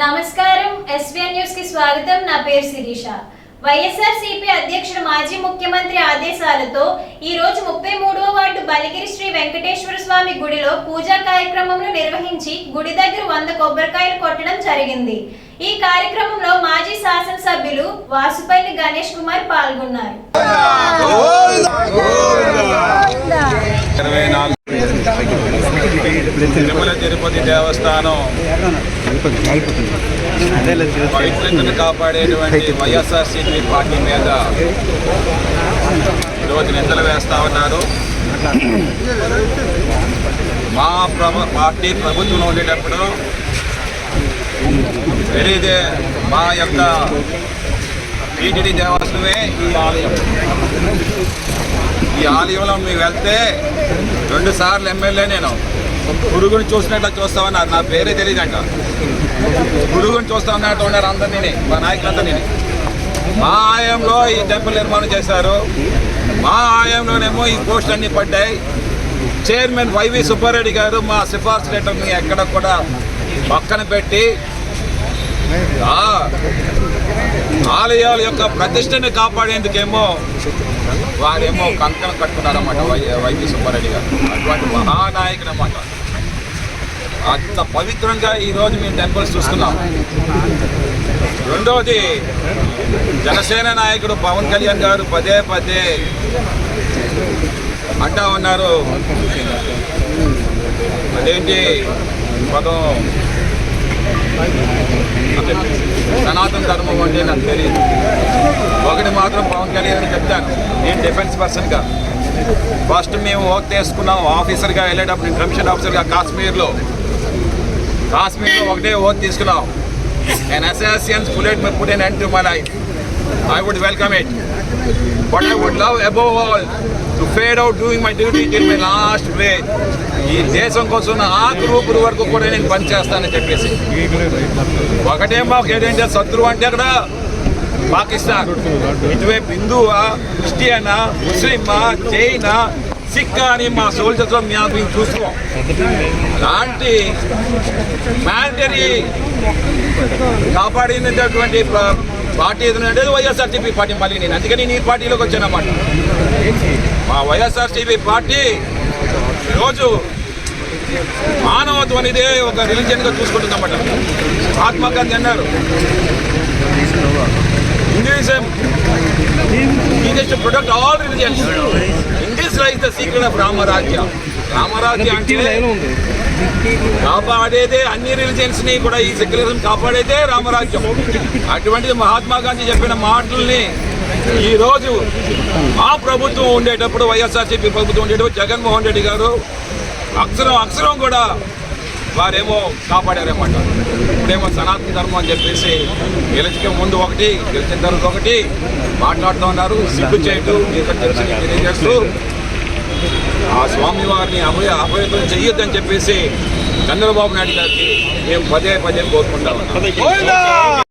నమస్కారం ఎస్వీఎన్ న్యూస్కి స్వాగతం. నా పేరు శిరీష. వైఎస్ఆర్ సిపి అధ్యక్షుడు మాజీ ముఖ్యమంత్రి ఆదేశాలతో ఈ రోజు ముప్పై మూడవ వార్డు బలిగిరి శ్రీ వెంకటేశ్వర స్వామి గుడిలో పూజా కార్యక్రమంను నిర్వహించి గుడి దగ్గర వంద కొబ్బరికాయలు కొట్టడం జరిగింది. ఈ కార్యక్రమంలో మాజీ శాసనసభ్యులు వాసుపల్లి గణేష్ కుమార్ పాల్గొన్నారు. తిరుమల తిరుపతి దేవస్థానం. పవిత్రతను కాపాడేటువంటి వైఎస్ఆర్సీపీ పార్టీ మీద ఈరోజు నిందలు వేస్తా ఉన్నారు. మా ప్రభు పార్టీ ప్రభుత్వంలో ఉండేటప్పుడు తెలియదే మా యొక్క టీటీడీ దేవస్థమే ఈ ఆలయం. ఈ ఆలయంలో మేము వెళ్తే రెండు సార్లు ఎమ్మెల్యే నేను. పురుగుని చూసినట్లు చూస్తామన్నారు నా పేరే తెలియదంట. పురుగుని చూస్తా చూస్తామన్నట్టు ఉన్నారు అందరినీ. మా నాయకులంతా నేనే మా ఆయంలో ఈ టెంపుల్ నిర్మాణం చేశారు. మా ఆయంలోనేమో ఈ పోస్టులు అన్నీ పడ్డాయి. చైర్మన్ వైవి సుబ్బారెడ్డి గారు మా సిఫార్సు లెటర్ని ఎక్కడ కూడా పక్కన పెట్టి ఆలయాల యొక్క ప్రతిష్టని కాపాడేందుకేమో వారేమో కంకణం కట్టుకున్నారన్నమాట వైవి సుబ్బారెడ్డి గారు. అటువంటి మహానాయకుడు అన్నమాట అంత పవిత్రంగా ఈరోజు మేము టెంపుల్స్ చూస్తున్నాం. రెండవది జనసేన నాయకుడు పవన్ కళ్యాణ్ గారు పదే పదే అంటా ఉన్నారు. అదేంటి పదం? సనాతన ధర్మం అంటే నాకు తెలియదు ఒకటి మాత్రం పవన్ కళ్యాణ్ అని చెప్తాను. నేను డిఫెన్స్ పర్సన్గా ఫస్ట్ మేము వర్క్ తీసుకున్నాం ఆఫీసర్గా వెళ్ళేటప్పుడు నేను కమిషన్ ఆఫీసర్గా కాశ్మీర్లో. కాశ్మీర్లో ఒకటే ఓట్ తీసుకున్నాం. And assassin's bullet put an end to my life I would welcome it but I would love above all to fade out doing my duty till my last way ఈ దేశం కోసం ఆ ఆఖరి ఊపిరి వరకు కూడా నేను పనిచేస్తానని చెప్పేసి. ఒకటే మాకు ఏంటంటే శత్రువు అంటే అక్కడ పాకిస్తాన్. ఇటువైపు హిందువా క్రిస్టియనా ముస్లిమా జైనా సిక్ అని మా సోల్జర్తో మేము మేము చూస్తున్నాం. అలాంటి మ్యాండరీ కాపాడినటువంటి పార్టీ ఏదంటే వైఎస్ఆర్సీపీ పార్టీ మళ్ళీ నేను. అందుకని నేను ఈ పార్టీలోకి వచ్చానమాట మా వైఎస్ఆర్సీపీ పార్టీ ఈరోజు మానవత్వం అనేది ఒక రిలీజియన్గా చూసుకుంటుందన్నమాట. ఆత్మగాంధీ అన్నారు. Hinduism is product all religions in this life the secret of Ramarajya Ramarajya అంటే కాపాడేదే అన్ని రిలీజియన్స్ని కూడా ఈ సెక్యులరిజం కాపాడేదే రామరాజ్యం. అటువంటిది మహాత్మా గాంధీ చెప్పిన మాటల్ని ఈ రోజు మా ప్రభుత్వం ఉండేటప్పుడు వైఎస్ఆర్సీపీ ప్రభుత్వం ఉండేటప్పుడు జగన్మోహన్ రెడ్డి గారు అక్షరం అక్షరం కూడా వారేమో కాపాడారన్నమాట ఇప్పుడేమో సనాతన ధర్మం అని చెప్పేసి గెలిచక ముందు ఒకటి గెలిచిన తర్వాత ఒకటి మాట్లాడుతూ ఉన్నారు. సిగ్గు చేయటం తెలిసి తెలియజేస్తూ ఆ స్వామివారిని అభయ అభయతం చెయ్యొద్దని చెప్పేసి చంద్రబాబు నాయుడు గారికి మేము పదే పదే కోరుకుంటా ఉన్నాం.